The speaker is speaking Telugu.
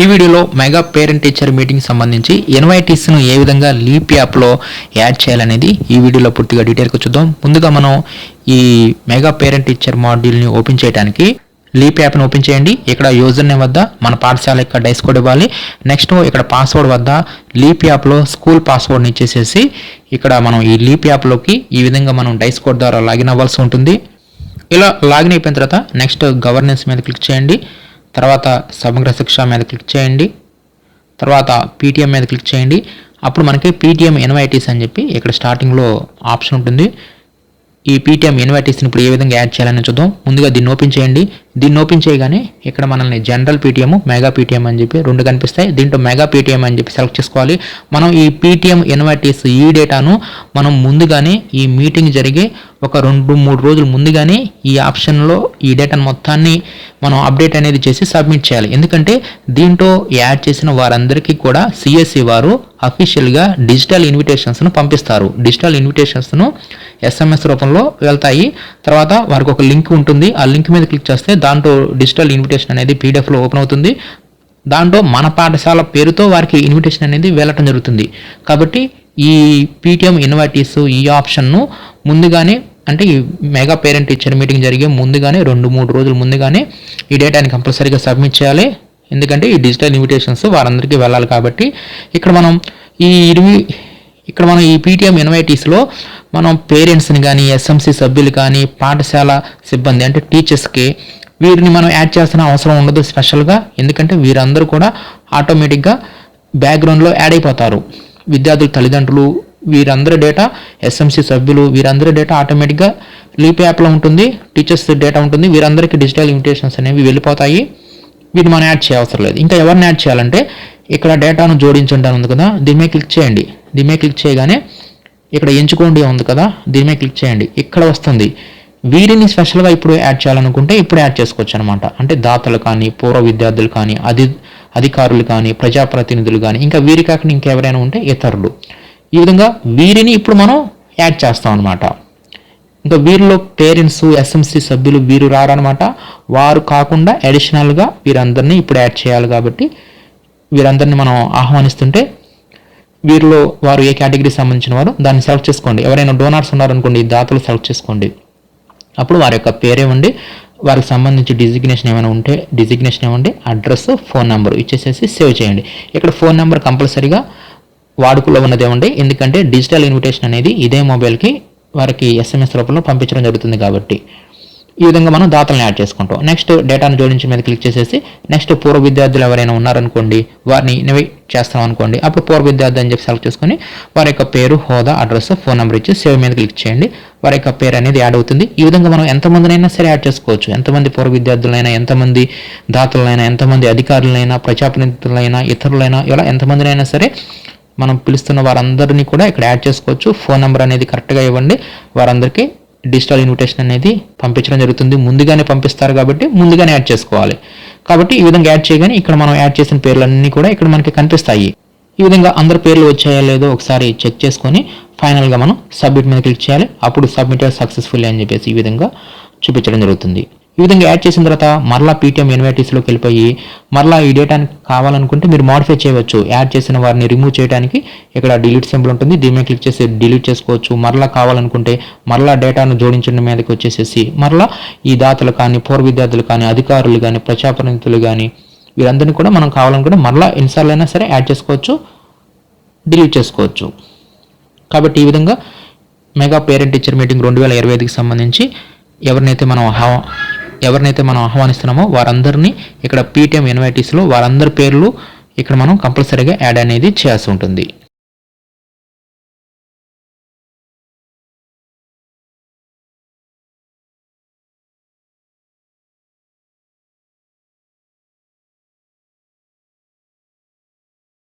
ఈ వీడియోలో మెగా పేరెంట్ టీచర్ మీటింగ్ సంబంధించి ఎన్వైటీస్ను ఏ విధంగా లీప్ యాప్లో యాడ్ చేయాలనేది ఈ వీడియోలో పూర్తిగా డీటెయిల్గా చూద్దాం. ముందుగా మనం ఈ మెగా పేరెంట్ టీచర్ మాడ్యూల్ని ఓపెన్ చేయడానికి లీప్ యాప్ని ఓపెన్ చేయండి. ఇక్కడ యూజర్ నేమ్ వద్ద మన పాఠశాల యొక్క డైస్ కోడ్ ఇవ్వాలి. నెక్స్ట్ ఇక్కడ పాస్వర్డ్ వద్ద లీప్ యాప్లో స్కూల్ పాస్వర్డ్ని ఇచ్చేసేసి ఇక్కడ మనం ఈ లీప్ యాప్లోకి ఈ విధంగా మనం డైస్ కోడ్ ద్వారా లాగిన్ అవ్వాల్సి ఉంటుంది. ఇలా లాగిన్ అయిపోయిన తర్వాత నెక్స్ట్ గవర్నెన్స్ మీద క్లిక్ చేయండి. తర్వాత సమగ్ర శిక్ష మీద క్లిక్ చేయండి. తర్వాత పీటీఎం మీద క్లిక్ చేయండి. అప్పుడు మనకి పీటీఎం ఎన్వైటీస్ అని చెప్పి ఇక్కడ స్టార్టింగ్లో ఆప్షన్ ఉంటుంది. ఈ పీటీఎం ఇన్వైటీస్ని ఇప్పుడు ఏ విధంగా యాడ్ చేయాలని చూద్దాం. ముందుగా దీన్ని ఓపెన్ చేయండి. దీన్ని ఓపెన్ చేయగానే ఇక్కడ మనల్ని జనరల్ పీటీఎం మెగా పీటీఎం అని చెప్పి రెండు కనిపిస్తాయి. దీంట్లో మెగా పీటీఎం అని చెప్పి సెలెక్ట్ చేసుకోవాలి. మనం ఈ పీటీఎం ఇన్వైటీస్ ఈ డేటాను మనం ముందుగానే ఈ మీటింగ్ జరిగే ఒక రెండు మూడు రోజులు ముందుగానే ఈ ఆప్షన్లో ఈ డేటాను మొత్తాన్ని మనం అప్డేట్ అనేది చేసి సబ్మిట్ చేయాలి. ఎందుకంటే దీంట్లో యాడ్ చేసిన వారందరికీ కూడా సిఎస్సి వారు అఫీషియల్గా డిజిటల్ ఇన్విటేషన్స్ను పంపిస్తారు. డిజిటల్ ఇన్విటేషన్స్ను ఎస్ఎంఎస్ రూపంలో వెళ్తాయి. తర్వాత వారికి ఒక లింక్ ఉంటుంది. ఆ లింక్ మీద క్లిక్ చేస్తే దాంట్లో డిజిటల్ ఇన్విటేషన్ అనేది పీడిఎఫ్లో ఓపెన్ అవుతుంది. దాంట్లో మన పాఠశాల పేరుతో వారికి ఇన్విటేషన్ అనేది వెళ్ళటం జరుగుతుంది. కాబట్టి ఈ పీటీఎం ఇన్వైటీస్ ఈ ఆప్షన్ను ముందుగానే అంటే ఈ మెగా పేరెంట్ టీచర్ మీటింగ్ జరిగే ముందుగానే రెండు మూడు రోజులు ముందుగానే ఈ డేటాని కంపల్సరీగా సబ్మిట్ చేయాలి. ఎందుకంటే ఈ డిజిటల్ ఇన్విటేషన్స్ వారందరికీ వెళ్ళాలి కాబట్టి ఇక్కడ మనం ఈ ఇరవై ఇక్కడ మనం ఈ పీటీఎం ఎన్వైటీస్లో మనం పేరెంట్స్ని కానీ ఎస్ఎంసి సభ్యులు కానీ పాఠశాల సిబ్బంది అంటే టీచర్స్కి వీరిని మనం యాడ్ చేస్తున్న అవసరం ఉండదు స్పెషల్గా ఎందుకంటే వీరందరూ కూడా ఆటోమేటిక్గా బ్యాక్గ్రౌండ్లో యాడ్ అయిపోతారు. విద్యార్థుల తల్లిదండ్రులు వీరందరి డేటా ఎస్ఎంసి సభ్యులు వీరందరి డేటా ఆటోమేటిక్గా లీప్ యాప్లో ఉంటుంది. టీచర్స్ డేటా ఉంటుంది. వీరందరికీ డిజిటల్ ఇన్విటేషన్స్ అనేవి వెళ్ళిపోతాయి. వీటిని మనం యాడ్ చేయవసరం లేదు. ఇంకా ఎవరిని యాడ్ చేయాలంటే ఇక్కడ డేటాను జోడించండి అని ఉంది కదా. దీని మీద క్లిక్ చేయండి. దీని మీద క్లిక్ చేయగానే ఇక్కడ ఎంచుకోండి ఉంది కదా. దీని మీద క్లిక్ చేయండి. ఇక్కడ వస్తుంది. వీరిని స్పెషల్గా ఇప్పుడు యాడ్ చేయాలనుకుంటే ఇప్పుడు యాడ్ చేసుకోవచ్చు అనమాట అంటే దాతలు కానీ పూర్వ విద్యార్థులు కానీ అధి అధికారులు కానీ ప్రజాప్రతినిధులు కానీ ఇంకా వీరి కాకుండా ఇంకెవరైనా ఉంటే ఇతరులు. ఈ విధంగా వీరిని ఇప్పుడు మనం యాడ్ చేస్తాం అనమాట ఇంకా వీరిలో పేరెంట్స్ ఎస్ఎంసి సభ్యులు వీరు రారనమాట వారు కాకుండా అడిషనల్గా వీరందరినీ ఇప్పుడు యాడ్ చేయాలి కాబట్టి వీరందరినీ మనం ఆహ్వానిస్తుంటే వీరిలో వారు ఏ కేటగిరీకి సంబంధించిన వారు దాన్ని సెలెక్ట్ చేసుకోండి. ఎవరైనా డోనార్స్ ఉన్నారనుకోండి దాతలు సెలెక్ట్ చేసుకోండి. అప్పుడు వారి యొక్క పేరే ఉండి వారికి సంబంధించి డిజిగ్నేషన్ ఏమైనా ఉంటే డిజిగ్నేషన్ ఏమండి అడ్రస్ ఫోన్ నెంబర్ ఇచ్చేసేసి సేవ్ చేయండి. ఇక్కడ ఫోన్ నెంబర్ కంపల్సరీగా వాడుకలో ఉన్నది ఏమండి ఎందుకంటే డిజిటల్ ఇన్విటేషన్ అనేది ఇదే మొబైల్కి వారికి ఎస్ఎంఎస్ రూపంలో పంపించడం జరుగుతుంది కాబట్టి. ఈ విధంగా మనం దాతలను యాడ్ చేసుకుంటాం. నెక్స్ట్ డేటాను జోడించి మీద క్లిక్ చేసేసి నెక్స్ట్ పూర్వ విద్యార్థులు ఎవరైనా ఉన్నారనుకోండి వారిని చేస్తాం అనుకోండి. అప్పుడు పూర్వ విద్యార్థి అని చెప్పి సెలెక్ట్ చేసుకొని వారి యొక్క పేరు హోదా అడ్రస్ ఫోన్ నెంబర్ ఇచ్చి సేవ్ మీద క్లిక్ చేయండి. వారి యొక్క పేరు అనేది యాడ్ అవుతుంది. ఈ విధంగా మనం ఎంతమందినైనా సరే యాడ్ చేసుకోవచ్చు. ఎంతమంది పూర్వ విద్యార్థులైనా ఎంతమంది దాతలైనా ఎంతమంది అధికారులైనా ప్రజాప్రతినిధులైనా ఇతరులైనా ఇలా ఎంతమందినైనా సరే మనం పిలుస్తున్న వారందరినీ కూడా ఇక్కడ యాడ్ చేసుకోవచ్చు. ఫోన్ నెంబర్ అనేది కరెక్ట్గా ఇవ్వండి. వారందరికీ డిజిటల్ ఇన్విటేషన్ అనేది పంపించడం జరుగుతుంది. ముందుగానే పంపిస్తారు కాబట్టి ముందుగానే యాడ్ చేసుకోవాలి. కాబట్టి ఈ విధంగా యాడ్ చేయగానే ఇక్కడ మనం యాడ్ చేసిన పేర్లన్నీ కూడా ఇక్కడ మనకి కనిపిస్తాయి. ఈ విధంగా అందరి పేర్లు వచ్చాయో లేదో ఒకసారి చెక్ చేసుకొని ఫైనల్గా మనం సబ్మిట్ మీద క్లిక్ చేయాలి. అప్పుడు సబ్మిటెడ్ సక్సెస్ఫుల్ అని చెప్పేసి ఈ విధంగా చూపించడం జరుగుతుంది. ఈ విధంగా యాడ్ చేసిన తర్వాత మరలా పీటీఎం ఎన్వైటీస్లోకి వెళ్ళిపోయి మరలా ఈ డేటాని కావాలనుకుంటే మీరు మాడిఫై చేయవచ్చు. యాడ్ చేసిన వారిని రిమూవ్ చేయడానికి ఇక్కడ డిలీట్ సింబల్ ఉంటుంది. దీని మీద క్లిక్ చేసి డిలీట్ చేసుకోవచ్చు. మరలా కావాలనుకుంటే మరలా డేటాను జోడించడం మీదకి వచ్చేసేసి మరలా ఈ దాతలు కానీ పూర్వ విద్యార్థులు కానీ అధికారులు కానీ ప్రజాప్రతినిధులు కానీ వీరందరినీ కూడా మనం కావాలనుకుంటే మరలా ఎన్నిసార్లు అయినా సరే యాడ్ చేసుకోవచ్చు డిలీట్ చేసుకోవచ్చు. కాబట్టి ఈ విధంగా మెగా పేరెంట్ టీచర్ మీటింగ్ రెండు వేల ఇరవై ఐదుకి సంబంధించి ఎవరినైతే మనం ఎవరినైతే మనం ఆహ్వానిస్తున్నామో వారందరినీ ఇక్కడ పీటీఎం ఎన్వైటీస్లో వారందరి పేర్లు ఇక్కడ మనం కంపల్సరీగా యాడ్ అనేది చేయాల్సి ఉంటుంది.